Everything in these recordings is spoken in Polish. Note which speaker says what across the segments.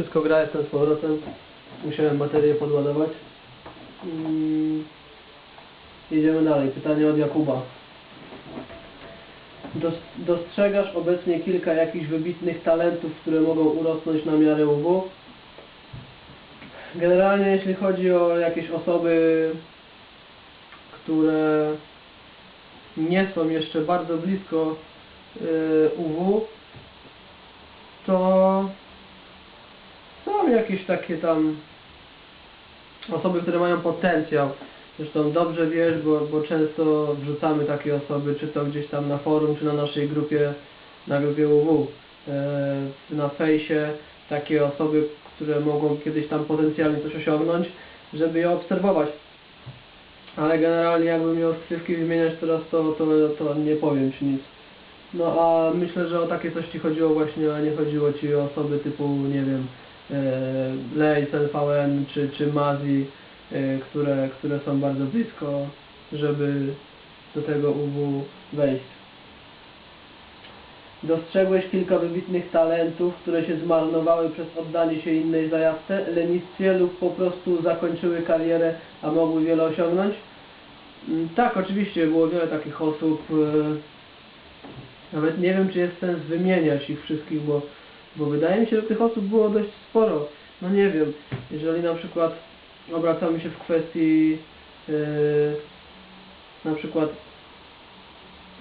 Speaker 1: wszystko gra, jestem z powrotem. Musiałem baterię podładować. Mm. Jedziemy dalej. Pytanie od Jakuba. Dos- Dostrzegasz obecnie kilka jakichś wybitnych talentów, które mogą urosnąć na miarę UW? Generalnie jeśli chodzi o jakieś osoby, które nie są jeszcze bardzo blisko y, UW, to jakieś takie tam osoby, które mają potencjał. Zresztą dobrze wiesz, bo, bo często wrzucamy takie osoby, czy to gdzieś tam na forum, czy na naszej grupie, na grupie UW, e, na fejsie, takie osoby, które mogą kiedyś tam potencjalnie coś osiągnąć, żeby je obserwować. Ale generalnie jakbym miał skrywki wymieniać teraz, to, to, to nie powiem Ci nic. No a myślę, że o takie coś Ci chodziło właśnie, a nie chodziło Ci o osoby typu, nie wiem, e, Lejs, LVN czy, czy Mazi, e, które, które są bardzo blisko, żeby do tego UW wejść. Dostrzegłeś kilka wybitnych talentów, które się zmarnowały przez oddanie się innej zajawce, lenistwie lub po prostu zakończyły karierę, a mogły wiele osiągnąć? Mm, Tak, oczywiście, było wiele takich osób. e, Nawet nie wiem, czy jest sens wymieniać ich wszystkich, bo, bo wydaje mi się, że tych osób było dość sporo. No nie wiem, jeżeli na przykład obracamy się w kwestii e, na przykład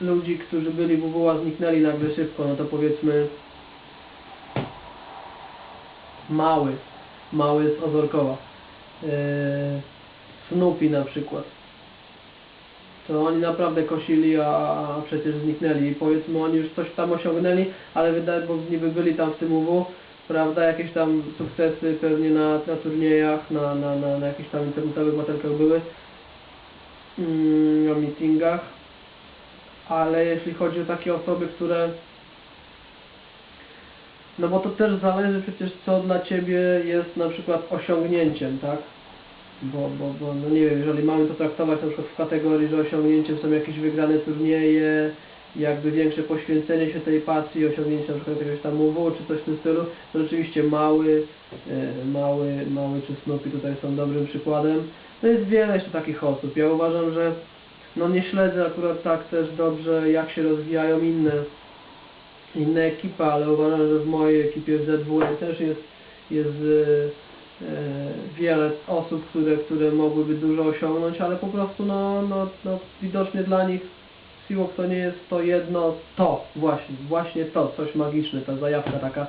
Speaker 1: ludzi, którzy byli w WWA zniknęli nagle szybko, no to powiedzmy mały, mały z Ozorkowa, yy, Snoopy na przykład. To oni naprawdę kosili, a, przecież zniknęli. Powiedzmy oni już coś tam osiągnęli, ale wydaje, bo niby byli tam w tym UW, prawda, jakieś tam sukcesy pewnie na, na turniejach, na, na, na, na jakichś tam internetowych batalkach były, mm, na meetingach ale jeśli chodzi o takie osoby, które no bo to też zależy przecież co dla Ciebie jest na przykład osiągnięciem, tak? Bo, bo, bo no nie wiem, jeżeli mamy to traktować na przykład w kategorii, że osiągnięciem są jakieś wygrane turnieje, jakby większe poświęcenie się tej pasji, osiągnięcie na przykład jakiegoś tam UW czy coś w tym stylu, to rzeczywiście mały, e, mały, mały czy Snoopy tutaj są dobrym przykładem. No jest wiele jeszcze takich osób. Ja uważam, że no nie śledzę akurat tak też dobrze, jak się rozwijają inne, inne ekipy, ale uważam, że w mojej ekipie w ZWM też jest, jest e, wiele osób, które, które mogłyby dużo osiągnąć, ale po prostu no, no, no widocznie dla nich Siłok to nie jest to jedno, to właśnie, właśnie to, coś magiczne, ta zajawka taka,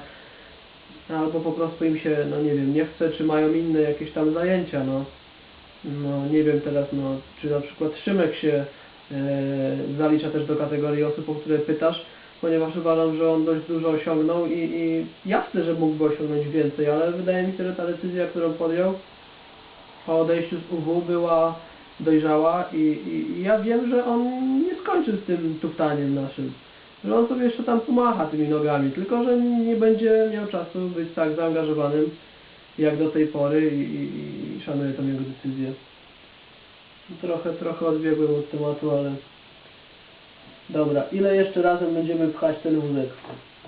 Speaker 1: albo po prostu im się, no nie wiem, nie chce, czy mają inne jakieś tam zajęcia, no. No nie wiem teraz, no, czy na przykład Szymek się e, zalicza też do kategorii osób, o które pytasz, ponieważ uważam, że on dość dużo osiągnął i, i jasne, że mógłby osiągnąć więcej, ale wydaje mi się, że ta decyzja, którą podjął o odejściu z UW była dojrzała i, i, i ja wiem, że on nie skończy z tym tuptaniem naszym. Że on sobie jeszcze tam pomacha tymi nogami, tylko że nie będzie miał czasu być tak zaangażowanym jak do tej pory i, i, i szanuję tą jego decyzję. Trochę, trochę odbiegłem od tematu, ale... Dobra, ile jeszcze razem będziemy pchać ten wózek?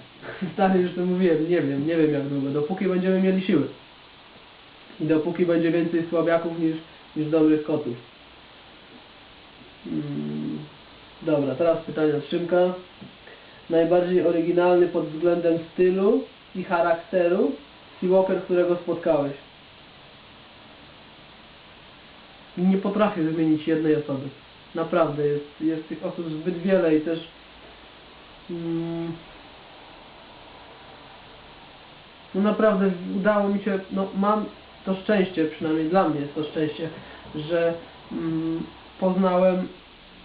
Speaker 1: Stary, już to mówiłem, nie wiem, nie wiem jak długo, dopóki będziemy mieli siły. I dopóki będzie więcej słabiaków niż, niż dobrych kotów. Mm, Dobra, teraz pytanie od Szymka. Najbardziej oryginalny pod względem stylu i charakteru Seawalker, którego spotkałeś? Nie potrafię wymienić jednej osoby. Naprawdę, jest, jest tych osób zbyt wiele i też mm, no naprawdę udało mi się, no mam to szczęście, przynajmniej dla mnie jest to szczęście, że mm, poznałem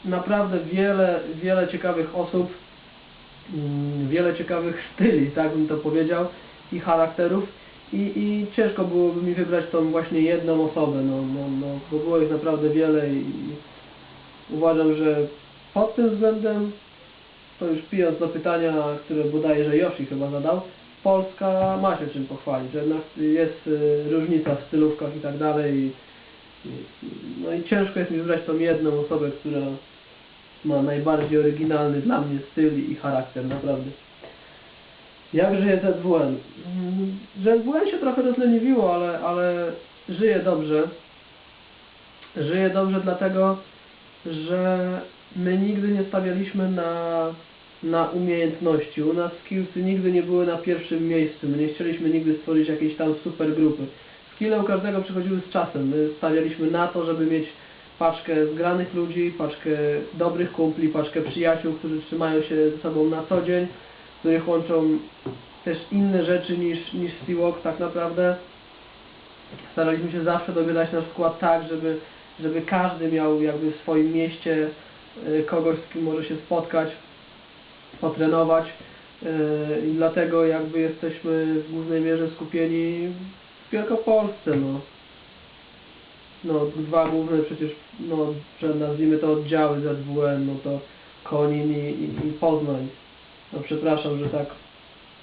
Speaker 1: naprawdę wiele, wiele ciekawych osób, mm, wiele ciekawych styli, tak bym to powiedział, i charakterów. I, i ciężko byłoby mi wybrać tą właśnie jedną osobę, no, no, no, bo było ich naprawdę wiele i, i uważam, że pod tym względem, to już pijąc do pytania, które bodajże Yoshi chyba zadał, Polska ma się czym pochwalić, że jednak jest y, różnica w stylówkach i tak dalej no i ciężko jest mi wybrać tą jedną osobę, która ma najbardziej oryginalny dla mnie styl i charakter, naprawdę. Jak żyje ZWN? Mm, ZWN się trochę rozleniwiło, ale, ale żyje dobrze. Żyje dobrze dlatego, że my nigdy nie stawialiśmy na, na umiejętności. U nas skillsy nigdy nie były na pierwszym miejscu. My nie chcieliśmy nigdy stworzyć jakiejś tam super grupy. Skille u każdego przychodziły z czasem. My stawialiśmy na to, żeby mieć paczkę zgranych ludzi, paczkę dobrych kumpli, paczkę przyjaciół, którzy trzymają się ze sobą na co dzień, których łączą też inne rzeczy niż, niż Seawalk tak naprawdę. Staraliśmy się zawsze dobierać nasz skład tak, żeby, żeby każdy miał jakby w swoim mieście y, kogoś, z kim może się spotkać, potrenować y, i dlatego jakby jesteśmy w głównej mierze skupieni w Wielkopolsce, no. No, dwa główne przecież, no, nazwijmy to oddziały ZWN, no to Konin i, i, i Poznań. No przepraszam, że tak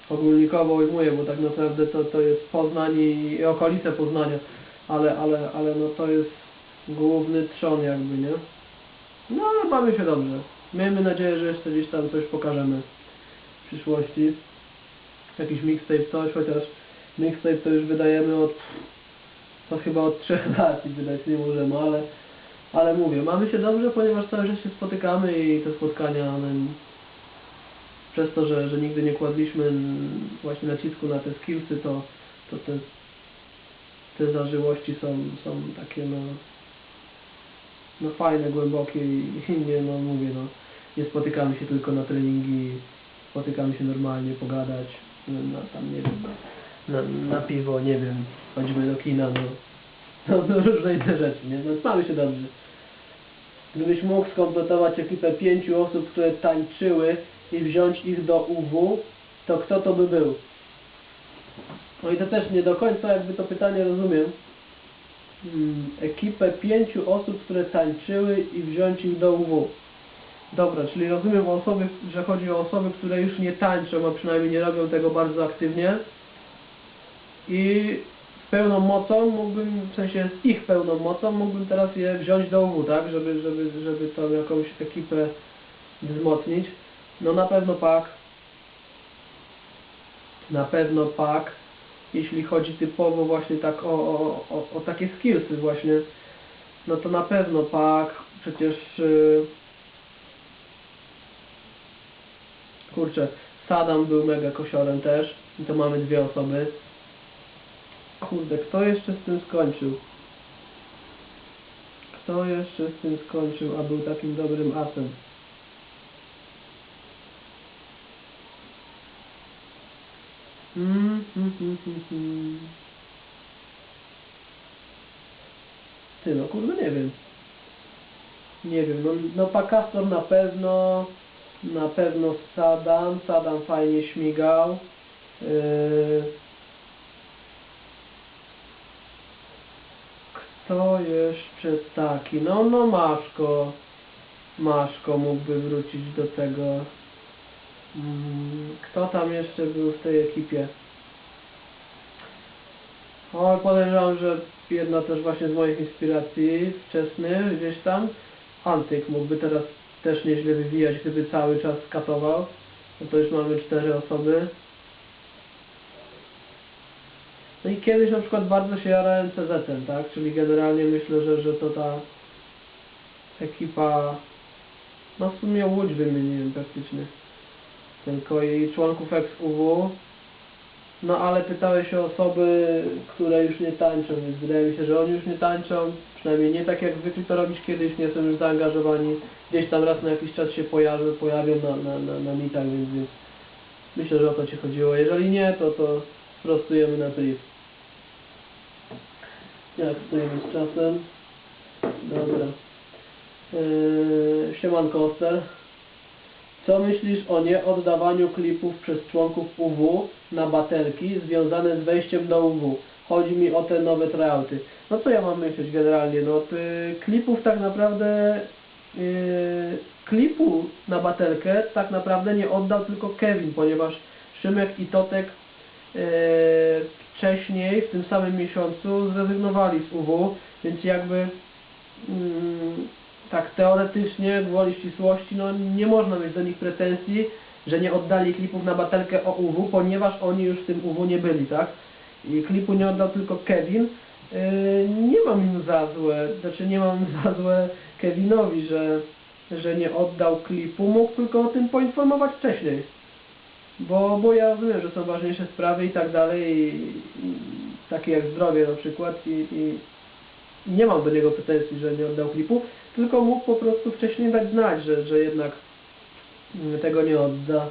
Speaker 1: ogólnikowo ujmuję, bo tak naprawdę to, to jest Poznań i, i okolice Poznania, ale, ale, ale no to jest główny trzon jakby, nie? No ale bawię się dobrze. Miejmy nadzieję, że jeszcze gdzieś tam coś pokażemy w przyszłości. Jakiś mixtape, coś, chociaż mixtape to już wydajemy od to chyba od trzech lat i wydać nie możemy, ale, ale mówię, mamy się dobrze, ponieważ cały czas się spotykamy i te spotkania przez to, że, że nigdy nie kładliśmy właśnie nacisku na te skillsy, to, to te, te zażyłości są, są takie no, no fajne, głębokie i, nie, no mówię, no nie spotykamy się tylko na treningi, spotykamy się normalnie, pogadać, no, na tam nie wiem, na, na piwo, nie wiem, chodzimy do kina, no, no, no różne inne rzeczy, nie, no mamy się dobrze. Gdybyś mógł skompletować ekipę pięciu osób, które tańczyły i wziąć ich do UW, to kto to by był? No i to też nie do końca jakby to pytanie rozumiem. Hmm, ekipę pięciu osób, które tańczyły i wziąć ich do UW. Dobra, czyli rozumiem osoby, że chodzi o osoby, które już nie tańczą, a przynajmniej nie robią tego bardzo aktywnie. I z pełną mocą mógłbym, w sensie z ich pełną mocą mógłbym teraz je wziąć do UW, tak? Żeby, żeby, żeby tą jakąś ekipę wzmocnić. No na pewno pak. Na pewno pak. Jeśli chodzi typowo właśnie tak o, o, o, o takie skillsy właśnie, no to na pewno pak. Przecież yy, kurczę, Sadam był mega kosiorem też. I to mamy dwie osoby. Kurde, kto jeszcze z tym skończył? Kto jeszcze z tym skończył, a był takim dobrym asem? Mm, mm, mm, mm. Ty, no kurde, nie wiem. Nie wiem, no, no Pakastor na pewno, na pewno Sadam, Sadam fajnie śmigał. Yy... Kto jeszcze taki? No, no Maszko. Maszko mógłby wrócić do tego. Mm, Kto tam jeszcze był w tej ekipie? O, podejrzewam, że jedna też właśnie z moich inspiracji wczesnych, gdzieś tam, Antyk mógłby teraz też nieźle wywijać, gdyby cały czas skatował. No to już mamy cztery osoby. No i kiedyś na przykład bardzo się jarałem CZ-em, tak? Czyli generalnie myślę, że, że to ta ekipa, no w sumie Łódź wymieniłem praktycznie. Tylko i członków ex-UW. No ale pytałeś o osoby, które już nie tańczą, więc wydaje mi się, że oni już nie tańczą. Przynajmniej nie tak jak zwykli to robić kiedyś, nie są już zaangażowani. Gdzieś tam raz na jakiś czas się pojawią, pojawią na, na, na, na mitach, więc, więc myślę, że o to Ci chodziło. Jeżeli nie, to to sprostujemy na priv. Jak stoimy z czasem? Dobra. Yy, siemanko Oster. Co myślisz o nieoddawaniu klipów przez członków UW na baterki związane z wejściem do UW? Chodzi mi o te nowe tryouty. No co ja mam myśleć generalnie? No y, klipów tak naprawdę y, klipu na batelkę tak naprawdę nie oddał tylko Kevin, ponieważ Szymek i Totek y, wcześniej w tym samym miesiącu zrezygnowali z UW, więc jakby mm, tak teoretycznie, gwoli ścisłości, no nie można mieć do nich pretensji, że nie oddali klipów na batelkę o UW, ponieważ oni już w tym UW nie byli, tak? I klipu nie oddał tylko Kevin. Yy, nie mam im za złe, znaczy nie mam za złe Kevinowi, że, że nie oddał klipu, mógł tylko o tym poinformować wcześniej. Bo, bo ja rozumiem, że są ważniejsze sprawy i tak dalej, i, i, takie jak zdrowie na przykład i, i nie mam do niego pretensji, że nie oddał klipu, tylko mógł po prostu wcześniej dać znać, że, że jednak tego nie odda.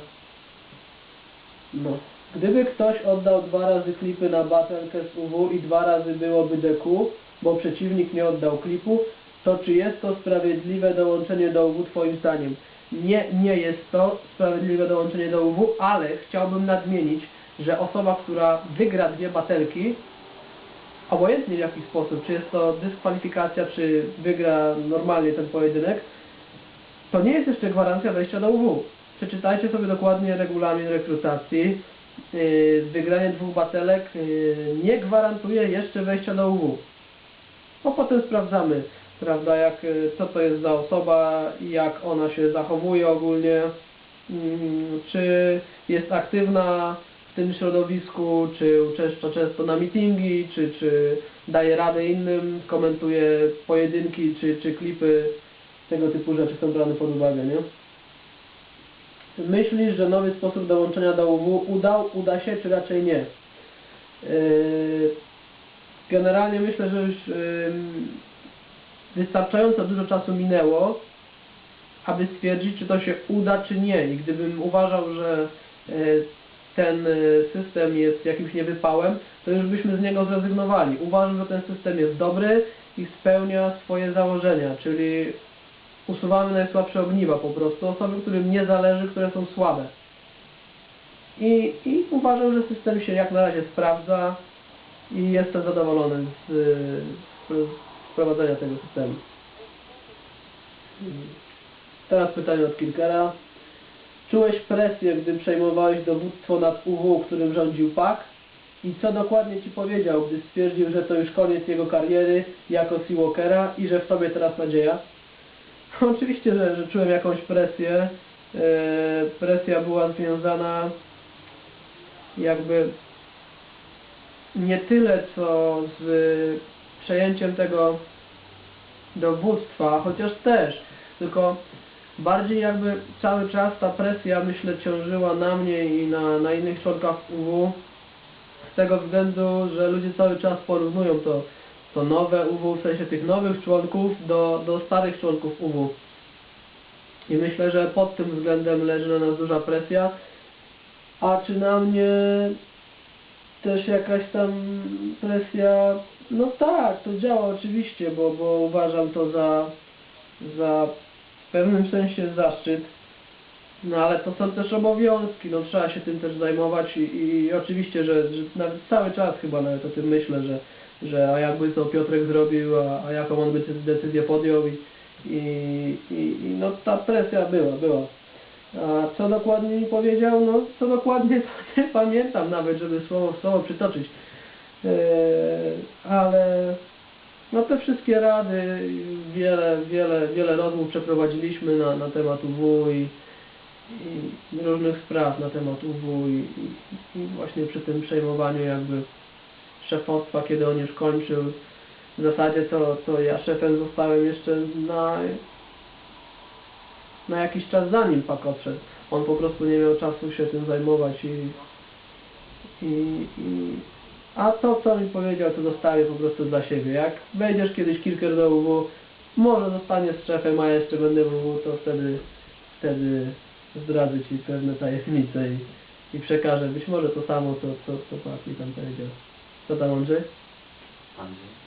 Speaker 1: No. Gdyby ktoś oddał dwa razy klipy na batelkę z UW i dwa razy byłoby DQ, bo przeciwnik nie oddał klipu, to czy jest to sprawiedliwe dołączenie do UW Twoim zdaniem? Nie, nie jest to sprawiedliwe dołączenie do UW, ale chciałbym nadmienić, że osoba, która wygra dwie batelki, obojętnie w jaki sposób, czy jest to dyskwalifikacja, czy wygra normalnie ten pojedynek, to nie jest jeszcze gwarancja wejścia do UW. Przeczytajcie sobie dokładnie regulamin rekrutacji. Yy, Wygranie dwóch batelek yy, nie gwarantuje jeszcze wejścia do UW. Bo potem sprawdzamy, prawda, jak, yy, co to jest za osoba jak ona się zachowuje ogólnie, mm, czy jest aktywna w tym środowisku, czy uczęszcza często na meetingi, czy, czy daje radę innym, komentuje pojedynki, czy, czy klipy, tego typu rzeczy są brane pod uwagę, nie? Myślisz, że nowy sposób dołączenia do UW udał, uda się, czy raczej nie? Yy, Generalnie myślę, że już ym, wystarczająco dużo czasu minęło, aby stwierdzić, czy to się uda, czy nie. I gdybym uważał, że yy, ten yy, system jest jakimś niewypałem, to już byśmy z niego zrezygnowali. Uważam, że ten system jest dobry i spełnia swoje założenia, czyli usuwamy najsłabsze ogniwa po prostu, osoby, którym nie zależy, które są słabe. I, I uważam, że system się jak na razie sprawdza i jestem zadowolony z, z wprowadzenia tego systemu. Teraz pytanie od Kilkera. Czułeś presję, gdy przejmowałeś dowództwo nad UW, którym rządził PAK? I co dokładnie Ci powiedział, gdy stwierdził, że to już koniec jego kariery jako Seawalkera i że w Tobie teraz nadzieja? Oczywiście, że, że czułem jakąś presję. E, presja była związana jakby nie tyle co z przejęciem tego dowództwa, chociaż też, tylko bardziej jakby cały czas ta presja, myślę, ciążyła na mnie i na, na innych członkach UW z tego względu, że ludzie cały czas porównują to, to nowe UW, w sensie tych nowych członków do, do starych członków UW. I myślę, że pod tym względem leży na nas duża presja. A czy na mnie też jakaś tam presja? No tak, to działa oczywiście, bo, bo uważam to za, za pewnym sensie zaszczyt. No ale to są też obowiązki, no trzeba się tym też zajmować i, i oczywiście, że, że nawet cały czas chyba nawet o tym myślę, że, że a jakby to Piotrek zrobił, a, a jaką on by decyzję podjął i, i, i, no ta presja była, była. A co dokładnie mi powiedział? No co dokładnie to nie pamiętam nawet, żeby słowo w słowo przytoczyć. Eee, ale no te wszystkie rady, wiele, wiele, wiele rozmów przeprowadziliśmy na, na temat UW i, i różnych spraw na temat UW i, i, i właśnie przy tym przejmowaniu jakby szefostwa, kiedy on już kończył, w zasadzie to, to ja szefem zostałem jeszcze na, na jakiś czas zanim Pak odszedł. On po prostu nie miał czasu się tym zajmować i, i, i a to co mi powiedział to zostawię po prostu dla siebie. Jak wejdziesz kiedyś kilka do UW, może zostaniesz szefem, a jeszcze będę w to wtedy, wtedy zdradzę Ci pewne tajemnice i, i przekażę być może to samo, co, co, co Pak mi tam powiedział. Co tam Andrzej?
Speaker 2: Andrzej.